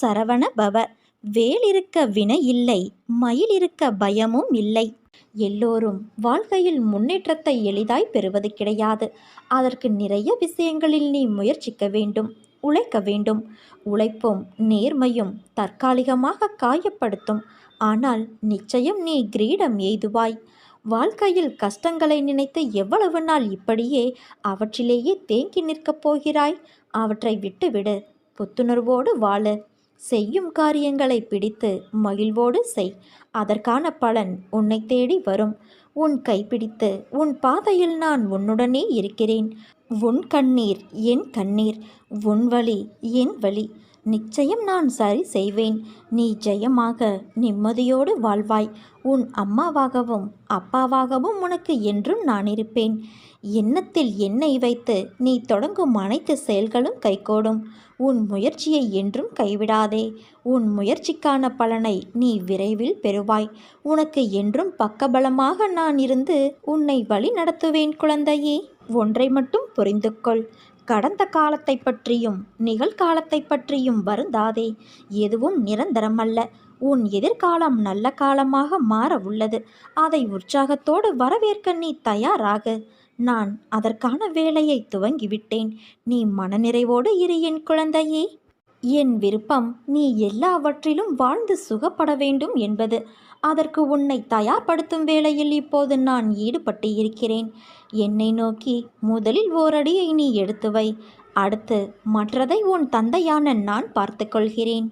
சரவண பவ. வேல் இருக்க வினை இல்லை மயில் இருக்க பயமும் இல்லை. எல்லோரும் வாழ்க்கையில் முன்னேற்றத்தை எளிதாய் பெறுவது கிடையாது. அதற்கு நிறைய விஷயங்களில் நீ முயற்சிக்க வேண்டும் உழைக்க வேண்டும். உழைப்பும் நேர்மையும் தற்காலிகமாக காயப்படுத்தும். ஆனால் நிச்சயம் நீ கிரீடம் எய்துவாய். வாழ்க்கையில் கஷ்டங்களை நினைத்து எவ்வளவு நாள் இப்படியே அவற்றிலேயே தேங்கி நிற்கப் போகிறாய்? அவற்றை விட்டுவிடு புத்துணர்வோடு வாழு. செய்யும் காரியங்களை பிடித்து மகிழ்வோடு செய். அதற்கான பலன் உன்னை தேடி வரும். உன் கைப்பிடித்து உன் பாதையில் நான் உன்னுடனே இருக்கிறேன். உன் கண்ணீர் என் கண்ணீர். உன் வழி என் வழி. நிச்சயம் நான் சரி செய்வேன். நீ ஜெயமாக நிம்மதியோடு வாழ்வாய். உன் அம்மாவாகவும் அப்பாவாகவும் உனக்கு என்றும் நான் இருப்பேன். எண்ணத்தில் எண்ணெய் வைத்து நீ தொடங்கும் அனைத்து செயல்களும் கைகூடும். உன் முயற்சியை என்றும் கைவிடாதே. உன் முயற்சிக்கான பலனை நீ விரைவில் பெறுவாய். உனக்கு என்றும் பக்கபலமாக நான் இருந்து உன்னை வழி நடத்துவேன் குழந்தையே. ஒன்றை மட்டும் புரிந்து கொள் கடந்த காலத்தை பற்றியும் நிகழ்காலத்தை பற்றியும் வருந்தாதே. எதுவும் நிரந்தரமல்ல. உன் எதிர்காலம் நல்ல காலமாக மாற உள்ளது. அதை உற்சாகத்தோடு வரவேற்க நீ தயாராக. நான் அதற்கான வேலையை துவங்கிவிட்டேன். நீ மனநிறைவோடு இரு என் குழந்தையே. என் விருப்பம் நீ எல்லாவற்றிலும் வாழ்ந்து சுகப்பட வேண்டும் என்பது. அதற்கு உன்னை தயார்படுத்தும் வேளையில் இப்போது நான் ஈடுபட்டு இருக்கிறேன். என்னை நோக்கி முதலில் ஓரடியை நீ எடுத்து வை. அடுத்து மற்றதை உன் தந்தையான நான் பார்த்து கொள்கிறேன்.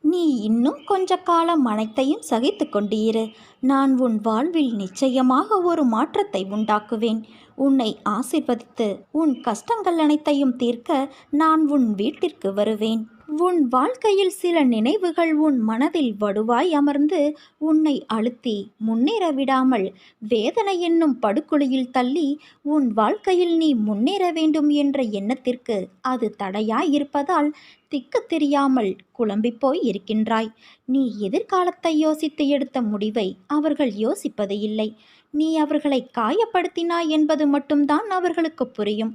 நீ இன்னும் கொஞ்ச காலம் அனைத்தையும் சகித்து கொண்டிரு. நான் உன் வாழ்வில் நிச்சயமாக ஒரு மாற்றத்தை உண்டாக்குவேன். உன்னை ஆசிர்வதித்து உன் கஷ்டங்கள் அனைத்தையும் தீர்க்க நான் உன் வீட்டிற்கு வருவேன். உன் வாழ்க்கையில் சில நினைவுகள் உன் மனதில் வடுவாய் அமர்ந்து உன்னை அழுத்தி முன்னேற விடாமல் வேதனை என்னும் படுகொலியில் தள்ளி உன் வாழ்க்கையில் நீ முன்னேற வேண்டும் என்ற எண்ணத்திற்கு அது தடையாய் இருப்பதால் திக்கு தெரியாமல் குழம்பிப் போய் இருக்கின்றாய். நீ எதிர்காலத்தை யோசித்து எடுத்த முடிவை அவர்கள் யோசிப்பது இல்லை. நீ அவர்களை காயப்படுத்தினாய் என்பது மட்டும்தான் அவர்களுக்கு புரியும்.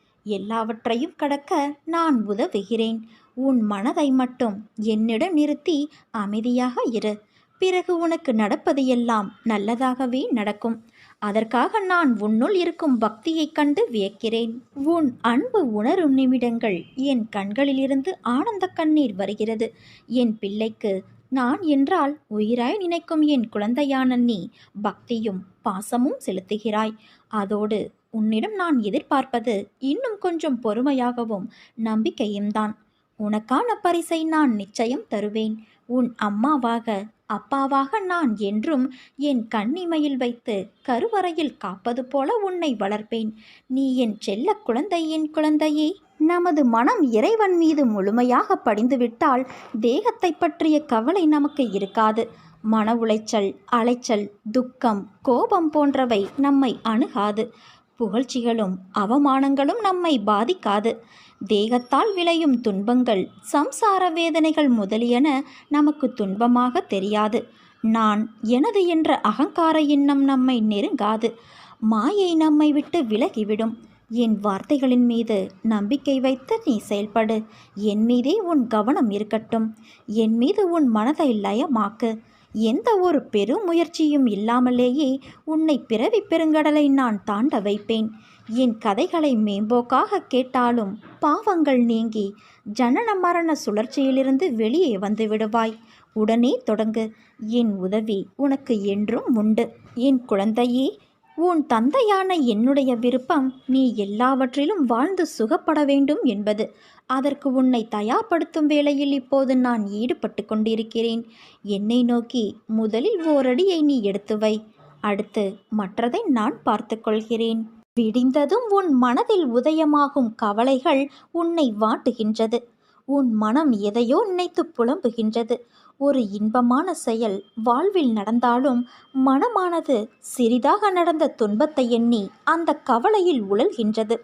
எல்லாவற்றையும் கடக்க நான் உதவுகிறேன். உன் மனதை மட்டும் என்னிடம் நிறுத்தி அமைதியாக இரு. பிறகு உனக்கு நடப்பது எல்லாம் நல்லதாகவே நடக்கும். அதற்காக நான் உன்னுள் இருக்கும் பக்தியைக் கண்டு வியக்கிறேன். உன் அன்பு உணரும் நிமிடங்கள் என் கண்களிலிருந்து ஆனந்த கண்ணீர் வருகிறது. என் பிள்ளைக்கு நான் என்றால் உயிராய் நினைக்கும் என் குழந்தையான நீ பக்தியும் பாசமும் செலுத்துகிறாய். அதோடு உன்னிடம் நான் எதிர்பார்ப்பது இன்னும் கொஞ்சம் பொறுமையாகவும் நம்பிக்கையும் தான். உனக்கான பரிசை நான் நிச்சயம் தருவேன். உன் அம்மாவாக அப்பாவாக நான் என்றும் என் கண்ணிமையில் வைத்து கருவறையில் காப்பது போல உன்னை வளர்ப்பேன். நீ என் செல்ல குழந்தை என் குழந்தையே. நமது மனம் இறைவன் மீது முழுமையாக படிந்துவிட்டால் தேகத்தை பற்றிய கவலை நமக்கு இருக்காது. மன உளைச்சல் அலைச்சல் துக்கம் கோபம் போன்றவை நம்மை அணுகாது. புகழ்ச்சிகளும் அவமானங்களும் நம்மை பாதிக்காது. தேகத்தால் விளையும் துன்பங்கள் சம்சார வேதனைகள் முதலியன நமக்கு துன்பமாக தெரியாது. நான் எனது என்ற அகங்கார எண்ணம் நம்மை நெருங்காது. மாயை நம்மை விட்டு விலகிவிடும். என் வார்த்தைகளின் மீது நம்பிக்கை வைத்து நீ செயல்படு. என் மீதே உன் கவனம் இருக்கட்டும். என் மீது உன் மனதை லயமாக்கு. எந்த ஒரு பெருமுயற்சியும் இல்லாமலேயே உன்னை பிறவி பெருங்கடலை நான் தாண்ட வைப்பேன். என் கதைகளை மேம்போக்காக கேட்டாலும் பாவங்கள் நீங்கி ஜனன மரண சுழற்சியிலிருந்து வெளியே வந்து விடுவாய். உடனே தொடங்கு. என் உதவி உனக்கு என்றும் உண்டு. என் குழந்தையே உன் தந்தையான என்னுடைய விருப்பம் நீ எல்லாவற்றிலும் வாழ்ந்து சுகப்பட வேண்டும் என்பது. அதற்கு உன்னை தயார்படுத்தும் வேளையில் இப்போது நான் ஈடுபட்டு கொண்டிருக்கிறேன். என்னை நோக்கி முதலில் ஓரடியை நீ எடுத்து வை. அடுத்து மற்றதை நான் பார்த்து கொள்கிறேன். விடிந்ததும் உன் மனதில் உதயமாகும் கவலைகள் உன்னை வாட்டுகின்றது. உன் மனம் எதையோ நினைத்து புலம்புகின்றது. ஒரு இன்பமான செயல் வாழ்வில் நடந்தாலும் மனமானது சிறிதாக நடந்த துன்பத்தை எண்ணி அந்த கவலையில் உழல்கின்றது.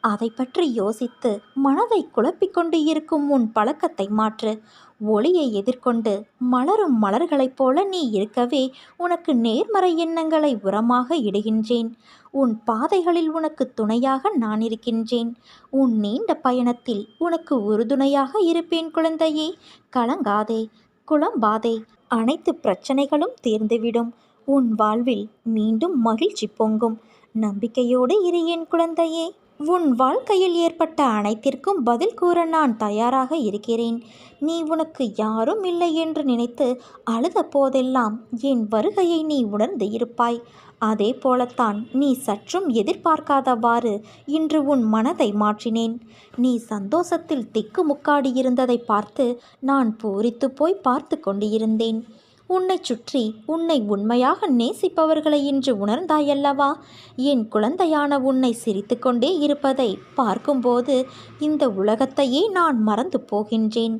அதை பற்றி யோசித்து மனதை குழப்பிக்கொண்டு இருக்கும் உன் பழக்கத்தை மாற்று. ஒளியை எதிர்கொண்டு மலரும் மலர்களைப் போல நீ இருக்கவே உனக்கு நேர்மறை எண்ணங்களை உரமாக இடுகின்றேன். உன் பாதைகளில் உனக்கு துணையாக நான் இருக்கின்றேன். உன் நீண்ட பயணத்தில் உனக்கு உறுதுணையாக இருப்பேன் குழந்தையே. கலங்காதே குழம்பாதே அனைத்து பிரச்சனைகளும் தீர்ந்துவிடும். உன் வாழ்வில் மீண்டும் மகிழ்ச்சி பொங்கும். நம்பிக்கையோடு இரு என் குழந்தையே. உன் வாழ்க்கையில் ஏற்பட்ட அனைத்திற்கும் பதில் கூற நான் தயாராக இருக்கிறேன். நீ உனக்கு யாரும் இல்லை என்று நினைத்து அழுத போதெல்லாம் என் வருகையை நீ உணர்ந்து இருப்பாய். அதே போலத்தான் நீ சற்றும் எதிர்பார்க்காதவாறு இன்று உன் மனதை மாற்றினேன். நீ சந்தோஷத்தில் திக்குமுக்காடி இருந்ததை பார்த்து நான் பூரித்து போய் பார்த்து கொண்டிருந்தேன். உன்னை சுற்றி உன்னை உண்மையாக நேசிப்பவர்களை இன்று உணர்ந்தாயல்லவா? என் குழந்தையான உன்னை சிரித்துக்கொண்டே இருப்பதை பார்க்கும்போது இந்த உலகத்தையே நான் மறந்து போகின்றேன்.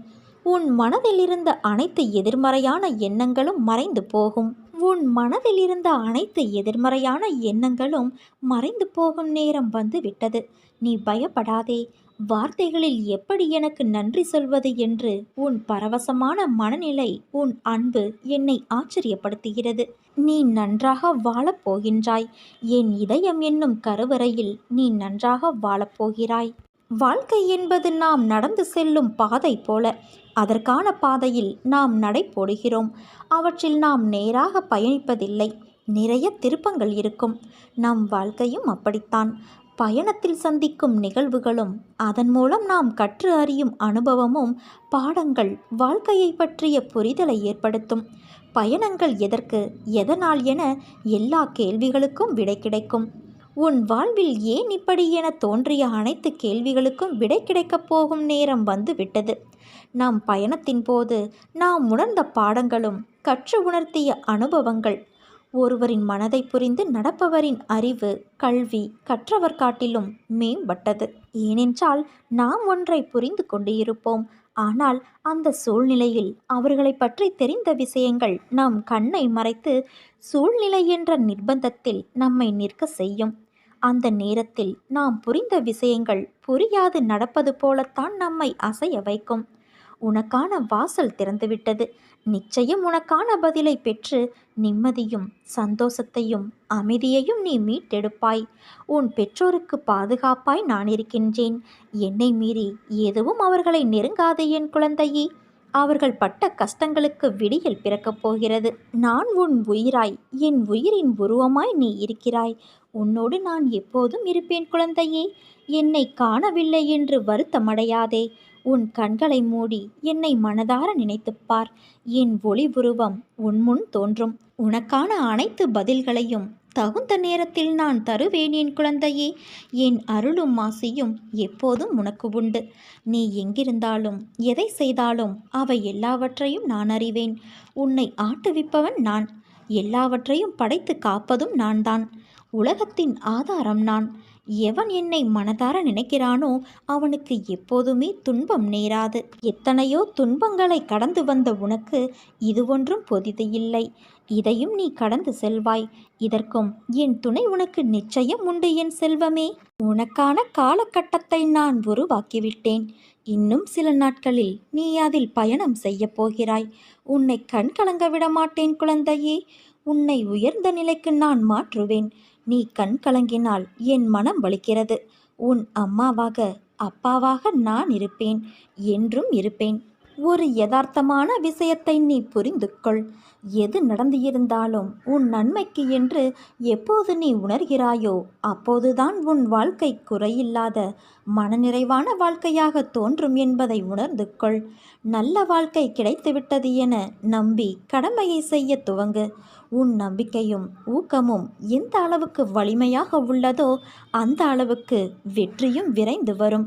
உன் மனதில் இருந்த அனைத்து எதிர்மறையான எண்ணங்களும் மறைந்து போகும். உன் மனதில் இருந்த அனைத்து எதிர்மறையான எண்ணங்களும் மறைந்து போகும் நேரம் வந்து விட்டது நீ பயப்படாதே. வார்த்தைகளில் எப்படி எனக்கு நன்றி சொல்வது என்று உன் பரவசமான மனநிலை உன் அன்பு என்னை ஆச்சரியப்படுத்துகிறது. நீ நன்றாக வாழப் போகின்றாய் என் இதயம் என்னும் கருவறையில் நீ நன்றாக வாழப்போகிறாய். வாழ்க்கை என்பது நாம் நடந்து செல்லும் பாதை போல. அதற்கான பாதையில் நாம் நடை போடுகிறோம் அவற்றில் நாம் நேராக பயணிப்பதில்லை. நிறைய திருப்பங்கள் இருக்கும். நம் வாழ்க்கையும் அப்படித்தான். பயணத்தில் சந்திக்கும் நிகழ்வுகளும் அதன் மூலம் நாம் கற்று அறியும் அனுபவமும் பாடங்கள் வாழ்க்கையை பற்றிய புரிதலை ஏற்படுத்தும். பயணங்கள் எதற்கு எதனால் என எல்லா கேள்விகளுக்கும் விடை கிடைக்கும். உன் வாழ்வில் ஏன் இப்படி என தோன்றிய அனைத்து கேள்விகளுக்கும் விடை கிடைக்கப் போகும் நேரம் வந்து விட்டது. நம் பயணத்தின் போது நாம் உணர்ந்த பாடங்களும் கற்று உணர்த்திய அனுபவங்கள் ஒருவரின் மனதை புரிந்து நடப்பவரின் அறிவு கல்வி கற்றவர் காட்டிலும் மேம்பட்டது. ஏனென்றால் நாம் ஒன்றை புரிந்து கொண்டு இருப்போம். ஆனால் அந்த சூழ்நிலையில் அவர்களை பற்றி தெரிந்த விஷயங்கள் நம் கண்ணை மறைத்து சூழ்நிலை என்ற நிர்பந்தத்தில் நம்மை நிற்க செய்யும். அந்த நேரத்தில் நாம் புரிந்த விஷயங்கள் புரியாது நடப்பது போலத்தான் நம்மை அசைய வைக்கும். உனக்கான வாசல் திறந்துவிட்டது. நிச்சயம் உனக்கான பதிலை பெற்று நிம்மதியும் சந்தோஷத்தையும் அமைதியையும் நீ மீட்டெடுப்பாய். உன் பெற்றோருக்கு பாதுகாப்பாய் நான் இருக்கின்றேன். என்னை மீறி எதுவும் அவர்களை நெருங்காதே என் குழந்தையே. அவர்கள் பட்ட கஷ்டங்களுக்கு விடியல் பிறக்கப் போகிறது. நான் உன் உயிராய் என் உயிரின் உருவமாய் நீ இருக்கிறாய். உன்னோடு நான் எப்போதும் இருப்பேன் குழந்தையே. என்னை காணவில்லை என்று வருத்தமடையாதே. உன் கண்களை மூடி என்னை மனதார நினைத்துப் பார். என் ஒளி உருவம் உன்முன் தோன்றும். உனக்கான அனைத்து பதில்களையும் தகுந்த நேரத்தில் நான் தருவேன் என் குழந்தையே. என் அருளும் மாசியும் எப்போதும் உனக்கு உண்டு. நீ எங்கிருந்தாலும் எதை செய்தாலும் அவை எல்லாவற்றையும் நான் அறிவேன். உன்னை ஆட்டுவிப்பவன் நான். எல்லாவற்றையும் படைத்து காப்பதும் நான் தான் உலகத்தின் ஆதாரம் நான். எவன் என்னை மனதார நினைக்கிறானோ அவனுக்கு எப்போதுமே துன்பம் நேராது. எத்தனையோ துன்பங்களை கடந்து வந்த உனக்கு இது ஒன்றும் பொதிது இல்லை. இதையும் நீ கடந்து செல்வாய். இதற்கும் என் துணை உனக்கு நிச்சயம் உண்டு என் செல்வமே. உனக்கான காலகட்டத்தை நான் உருவாக்கிவிட்டேன். இன்னும் சில நாட்களில் நீ அதில் பயணம் செய்யப் போகிறாய். உன்னை கண் கலங்க விட மாட்டேன் குழந்தையே. உன்னை உயர்ந்த நிலைக்கு நான் மாற்றுவேன். நீ கண் கலங்கினால் என் மனம் வலிக்கிறது. உன் அம்மாவாக அப்பாவாக நான் இருப்பேன். என்றும் இருப்பேன். ஒரு யதார்த்தமான விஷயத்தை நீ புரிந்து கொள் எது நடந்து இருந்தாலும் உன் நன்மைக்கு என்று எப்போது நீ உணர்கிறாயோ அப்போதுதான் உன் வாழ்க்கை குறையில்லாத மனநிறைவான வாழ்க்கையாக தோன்றும் என்பதை உணர்ந்து கொள். நல்ல வாழ்க்கை கிடைத்துவிட்டது என நம்பி கடமையை செய்ய துவங்கு. உன் நம்பிக்கையும் ஊக்கமும் எந்த அளவுக்கு வலிமையாக உள்ளதோ அந்த அளவுக்கு வெற்றியும் விரைந்து வரும்.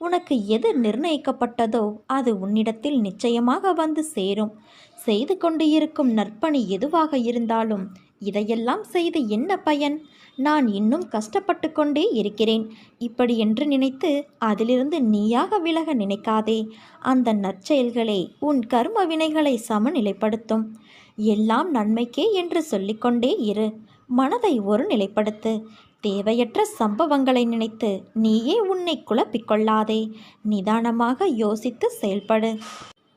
உனக்கு எது நிர்ணயிக்கப்பட்டதோ அது உன்னிடத்தில் நிச்சயமாக வந்து சேரும். செய்து கொண்டு இருக்கும் நற்பணி எதுவாக இருந்தாலும் இதையெல்லாம் செய்து என்ன பயன்? நான் இன்னும் கஷ்டப்பட்டு கொண்டே இருக்கிறேன். இப்படி என்று நினைத்து அதிலிருந்து நீயாக விலக நினைக்காதே. அந்த நற்செயல்களே உன் கர்ம வினைகளை சமநிலைப்படுத்தும். எல்லாம் நன்மைக்கே என்று சொல்லிக்கொண்டே இரு. மனதை ஒரு நிலைப்படுத்து. தேவையற்ற சம்பவங்களை நினைத்து நீயே உன்னை குழப்பிக்கொள்ளாதே. நிதானமாக யோசித்து செயல்படு.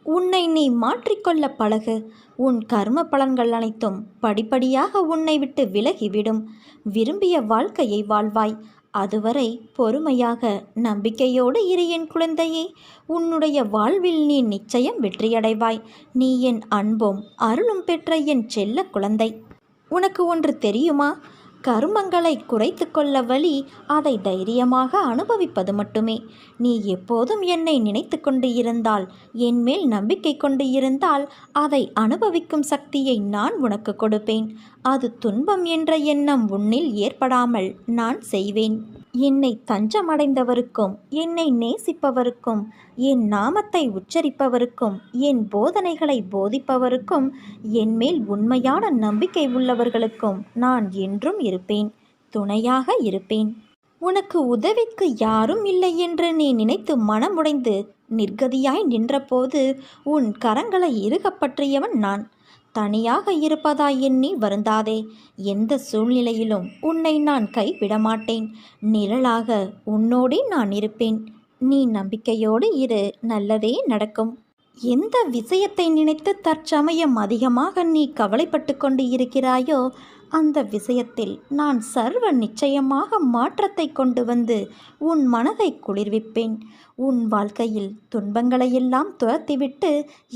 உன்னை நீ மாற்றிக்கொள்ள பழகு. உன் கர்ம பலன்கள் அனைத்தும் படிப்படியாக உன்னை விட்டு விலகிவிடும். விரும்பிய வாழ்க்கையை வாழ்வாய். அதுவரை பொறுமையாக நம்பிக்கையோடு இரு என் குழந்தையே. உன்னுடைய வாழ்வில் நீ நிச்சயம் வெற்றியடைவாய். நீ என் அன்பும் அருளும் பெற்ற என் செல்ல குழந்தை. உனக்கு ஒன்று தெரியுமா? கருமங்களை குறைத்து கொள்ள வழி அதை தைரியமாக அனுபவிப்பது மட்டுமே. நீ எப்போதும் என்னை நினைத்து கொண்டு இருந்தால் என் மேல் நம்பிக்கை கொண்டு இருந்தால் அதை அனுபவிக்கும் சக்தியை நான் உனக்கு கொடுப்பேன். அது துன்பம் என்ற எண்ணம் உன்னில் ஏற்படாமல் நான் செய்வேன். என்னை தஞ்சமடைந்தவருக்கும் என்னை நேசிப்பவருக்கும் என் நாமத்தை உச்சரிப்பவருக்கும் என் போதனைகளை போதிப்பவருக்கும் என் மேல் உண்மையான நம்பிக்கை உள்ளவர்களுக்கும் நான் என்றும் இருப்பேன் துணையாக இருப்பேன். உனக்கு உதவிக்கு யாரும் இல்லை என்று நீ நினைத்து மனமுடைந்து நிர்கதியாய் நின்றபோது உன் கரங்களை இறுகப்பற்றியவன் நான். தனியாக இருப்பதாய் எண்ணி வருந்தாதே. எந்த சூழ்நிலையிலும் உன்னை நான் கைவிட மாட்டேன் நிழலாக உன்னோடே நான் இருப்பேன். நீ நம்பிக்கையோடு இரு. நல்லதே நடக்கும். எந்த விஷயத்தை நினைத்து தற்சமயம் அதிகமாக நீ கவலைப்பட்டு கொண்டு இருக்கிறாயோ அந்த விஷயத்தில் நான் சர்வ நிச்சயமாக மாற்றத்தை கொண்டு வந்து உன் மனதை குளிர்விப்பேன். உன் வாழ்க்கையில் துன்பங்களையெல்லாம் துரத்திவிட்டு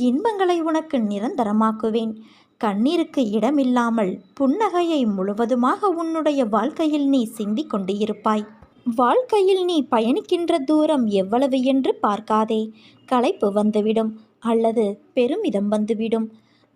இன்பங்களை உனக்கு நிரந்தரமாக்குவேன். கண்ணீருக்கு இடமில்லாமல் புன்னகையை முழுவதுமாக உன்னுடைய வாழ்க்கையில் நீ சிந்தி கொண்டு இருப்பாய் வாழ்க்கையில் நீ பயணிக்கின்ற தூரம் எவ்வளவு என்று பார்க்காதே. களைப்பு வந்துவிடும் அல்லது பெருமிதம் வந்துவிடும்.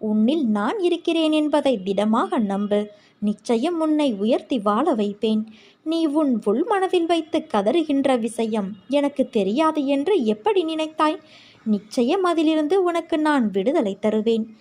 உன்னில் நான் இருக்கிறேன் என்பதை திடமாக நம்பு. நிச்சயம் உன்னை உயர்த்தி வாழ வைப்பேன். நீ உன் உள் மனதில் வைத்து கதறுகின்ற விஷயம் எனக்கு தெரியாது என்று எப்படி நினைத்தாய்? நிச்சயம் அதிலிருந்து உனக்கு நான் விடுதலை தருவேன்.